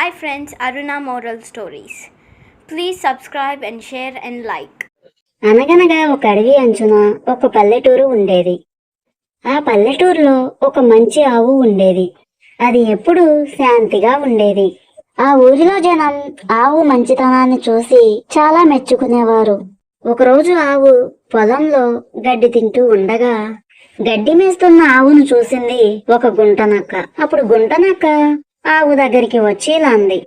Hi friends Aruna moral stories please subscribe and share and like అనగనగా ఒక అడవి అంచున ఒక పల్లెటూరు ఉండేది. ఆ పల్లెటూరులో ఒక మంచి ఆవు ఉండేది. అది ఎప్పుడూ శాంతిగా ఉండేది. ఆ ఊరిలో జనం ఆవు మంచితనాన్ని చూసి చాలా మెచ్చుకునేవారు. ఒకరోజు ఆవు పొలంలో గడ్డి తింటూ ఉండగా గడ్డి మేస్తున్న ఆవును చూసింది ఒక గుంటనక్క. అప్పుడు గుంటనక్క ఆవు దగ్గరికి వచ్చి ఇలా అంది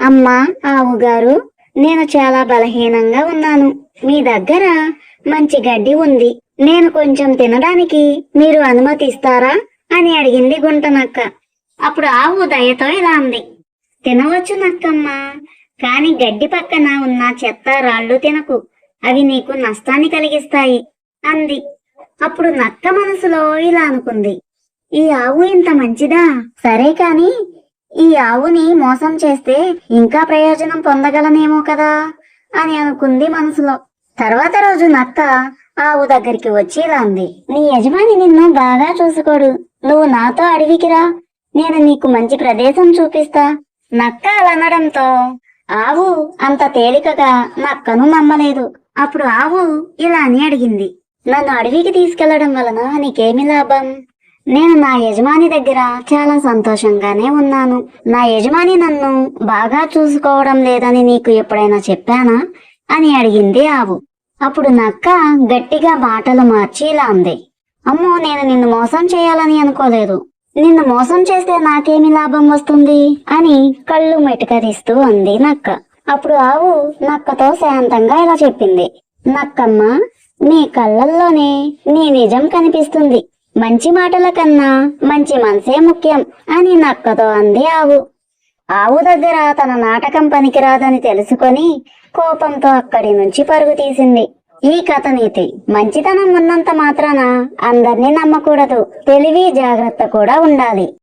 అమ్మా ఆవు గారు నేను చాలా బలహీనంగా ఉన్నాను. మీ దగ్గర మంచి గడ్డి ఉంది. నేను కొంచెం తినడానికి మీరు అనుమతిస్తారా అని అడిగింది గుంటనక్క. అప్పుడు ఆవు దయతో ఇలా అంది. తినవచ్చు నక్కమ్మ కాని గడ్డి పక్కన ఉన్న చెత్త రాళ్ళు తినకు. అవి నీకు నష్టాన్ని కలిగిస్తాయి అంది. అప్పుడు నక్క మనసులో ఇలా అనుకుంది. ఈ ఆవు ఇంత మంచిదా? సరే కాని ఈ ఆవుని మోసం చేస్తే ఇంకా ప్రయోజనం పొందగలనేమో కదా అని అనుకుంది మనసులో. తర్వాత రోజు నత్త ఆవు దగ్గరికి వచ్చి ఇలా అంది. నీ యజమాని నిన్ను బాగా చూసుకోడు. నువ్వు నాతో అడవికి రా. నేను నీకు మంచి ప్రదేశం చూపిస్తా. నక్క అలా అనడంతో ఆవు అంత తేలికగా నక్కను నమ్మలేదు. అప్పుడు ఆవు ఇలా అని అడిగింది. నన్ను అడవికి తీసుకెళ్ళడం వలన నీకేమి లాభం? నేను నా యజమాని దగ్గర చాలా సంతోషంగానే ఉన్నాను. నా యజమాని నన్ను బాగా చూసుకోవడం లేదని నీకు ఎప్పుడైనా చెప్పానా? అని అడిగింది ఆవు. అప్పుడు నక్క గట్టిగా మాటలు మార్చి ఇలా అంది. అమ్మో నేను నిన్ను మోసం చేయాలని అనుకోలేదు. నిన్ను మోసం చేస్తే నాకేమి లాభం వస్తుంది? అని కళ్ళు మెటకరిస్తూ అంది నక్క. అప్పుడు ఆవు నక్కతో శాంతంగా ఇలా చెప్పింది. నక్కమ్మ నీ కళ్ళల్లోనే నీ నిజం కనిపిస్తుంది. మంచి మాటల కన్నా మంచి మనసే ముఖ్యం అని నక్కతో అంది ఆవు. ఆవు దగ్గర తన నాటకం పనికిరాదని తెలుసుకొని కోపంతో అక్కడి నుంచి పరుగు తీసింది. ఈ కథ నీతి మంచితనం ఉన్నంత మాత్రాన అందర్నీ నమ్మకూడదు తెలివి జాగ్రత్త కూడా ఉండాలి.